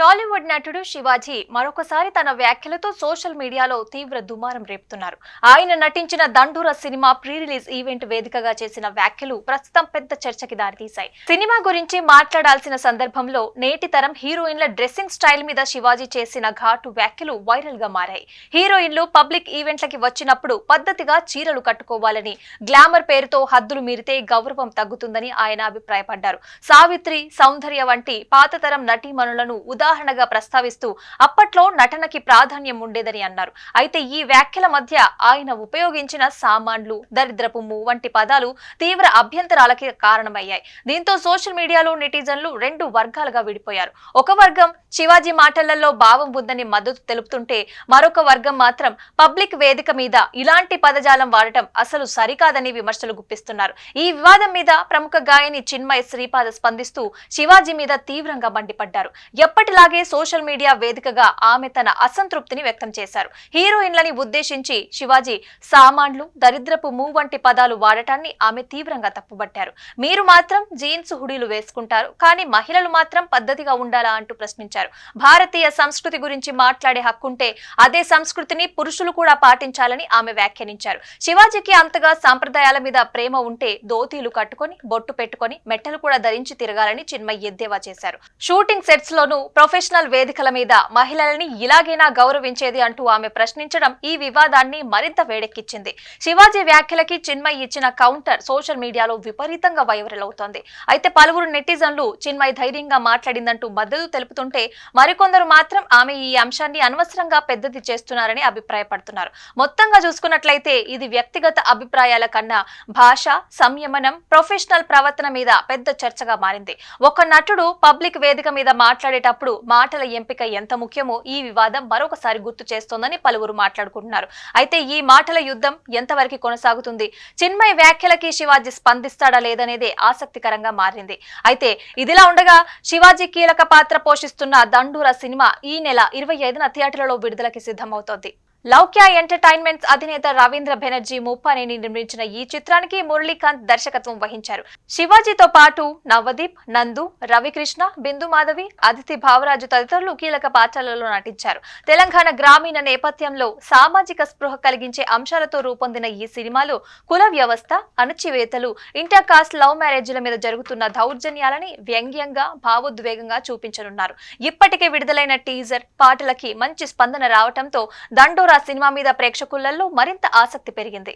టాలీవుడ్ నటుడు శివాజీ మరొకసారి తన వ్యాఖ్యలతో సోషల్ మీడియాలో తీవ్ర దుమారం రేపుతున్నారు. ఆయన నటించిన దండూర సినిమా ప్రీ రిలీజ్ ఈవెంట్ వేదికగా చేసిన వ్యాఖ్యలు ప్రస్తుతం పెద్ద చర్చకి దారితీశాయి. సినిమా గురించి మాట్లాడాల్సిన సందర్భంలో నేటి తరం హీరోయిన్ల డ్రెస్సింగ్ స్టైల్ మీద శివాజీ చేసిన ఘాటు వ్యాఖ్యలు వైరల్గా మారాయి. హీరోయిన్లు పబ్లిక్ ఈవెంట్లకి వచ్చినప్పుడు పద్ధతిగా చీరలు కట్టుకోవాలని గ్లామర్ పేరుతో హద్దులు మీరితే గౌరవం తగ్గుతుందని ఆయన అభిప్రాయపడ్డారు. సావిత్రి సౌందర్య వంటి పాతతరం నటీమణులను ఉదా ఉదాహరణగా ప్రస్తావిస్తూ అప్పట్లో నటనకి ప్రాధాన్యం ఉండేదని అన్నారు. అయితే ఈ వ్యాఖ్యల మధ్య ఆయన ఉపయోగించిన సామాన్లు దరిద్రపుము వంటి పదాలు తీవ్ర అభ్యంతరాలకి కారణమయ్యాయి. దీంతో సోషల్ మీడియాలో నెటిజన్లు రెండు వర్గాలుగా విడిపోయారు. ఒక వర్గం శివాజీ మాటలలో భావం ఉందని మద్దతు తెలుపుతుంటే మరొక వర్గం మాత్రం పబ్లిక్ వేదిక మీద ఇలాంటి పదజాలం వాడటం అసలు సరికాదని విమర్శలు గుప్పిస్తున్నారు. ఈ వివాదం మీద ప్రముఖ గాయని చిన్మయ్ శ్రీపాద స్పందిస్తూ శివాజీ మీద తీవ్రంగా మండిపడ్డారు. అలాగే సోషల్ మీడియా వేదికగా ఆమె తన అసంతృప్తిని వ్యక్తం చేశారు. హీరోయిన్లని ఉద్దేశించి శివాజీ సామాన్లు దరిద్రపు మూ వంటి పదాలు వాడటాన్ని ఆమె తీవ్రంగా తప్పుబట్టారు. మీరు మాత్రం జీన్స్ హుడీలు వేసుకుంటారు. కానీ మహిళలు మాత్రం పద్ధతిగా ఉండాలా అంటూ ప్రశ్నించారు. భారతీయ సంస్కృతి గురించి మాట్లాడే హక్కుంటే అదే సంస్కృతిని పురుషులు కూడా పాటించాలని ఆమె వ్యాఖ్యానించారు. శివాజీకి అంతగా సాంప్రదాయాల మీద ప్రేమ ఉంటే దోతీలు కట్టుకొని బొట్టు పెట్టుకొని మెట్టలు కూడా ధరించి తిరగాలని చిన్మయ్య ఎద్దేవా చేశారు. షూటింగ్ సెట్స్ లోనూ ప్రొఫెషనల్ వేదికల మీద మహిళలని ఇలాగైనా గౌరవించేది అంటూ ఆమె ప్రశ్నించడం ఈ వివాదాన్ని మరింత వేడెక్కించింది. శివాజీ వ్యాఖ్యలకి చిన్మయ్ ఇచ్చిన కౌంటర్ సోషల్ మీడియాలో విపరీతంగా వైరల్ అవుతోంది అయితే పలువురు నెటిజన్లు చిన్మయ్ ధైర్యంగా మాట్లాడిందంటూ మద్దతు తెలుపుతుంటే మరికొందరు మాత్రం ఆమె ఈ అంశాన్ని అనవసరంగా పెద్దది చేస్తున్నారని అభిప్రాయపడుతున్నారు. మొత్తంగా చూసుకున్నట్లయితే ఇది వ్యక్తిగత అభిప్రాయాల కన్నా భాష సంయమనం ప్రొఫెషనల్ ప్రవర్తన మీద పెద్ద చర్చగా మారింది. ఒక నటుడు పబ్లిక్ వేదిక మీద మాట్లాడేటప్పుడు మాటల ఎంపిక ఎంత ముఖ్యమో ఈ వివాదం మరొకసారి గుర్తు చేస్తోందని పలువురు మాట్లాడుకుంటున్నారు. అయితే ఈ మాటల యుద్ధం ఎంతవరకు కొనసాగుతుంది? చిన్మయ వ్యాఖ్యలకి శివాజీ స్పందిస్తాడా లేదనేదే ఆసక్తికరంగా మారింది. అయితే ఇదిలా ఉండగా శివాజీ కీలక పాత్ర పోషిస్తున్న దండూర సినిమా ఈ నెల ఇరవై ఐదున థియేటర్లలో విడుదలకి సిద్ధమవుతోంది. లౌక్యా ఎంటర్టైన్మెంట్స్ అధినేత రవీంద్ర బెనర్జీ ముప్పానేని నిర్మించిన ఈ చిత్రానికి మురళీకాంత్ దర్శకత్వం వహించారు. శివాజీతో పాటు నవదీప్ నందు రవికృష్ణ బిందు మాధవి అతిథి భావరాజు తదితరులు కీలక పాత్రలలో నటించారు. తెలంగాణ గ్రామీణ నేపథ్యంలో సామాజిక స్పృహ కలిగించే అంశాలతో రూపొందిన ఈ సినిమాలో కుల వ్యవస్థ అణచివేతలు ఇంటర్ కాస్ట్ లవ్ మ్యారేజ్ల మీద జరుగుతున్న దౌర్జన్యాలని వ్యంగ్యంగా భావోద్వేగంగా చూపించనున్నారు. ఇప్పటికే విడుదలైన టీజర్ పాటలకి మంచి స్పందన రావటంతో దండోరా సినిమా మీద ప్రేక్షకులలో మరింత ఆసక్తి పెరిగింది.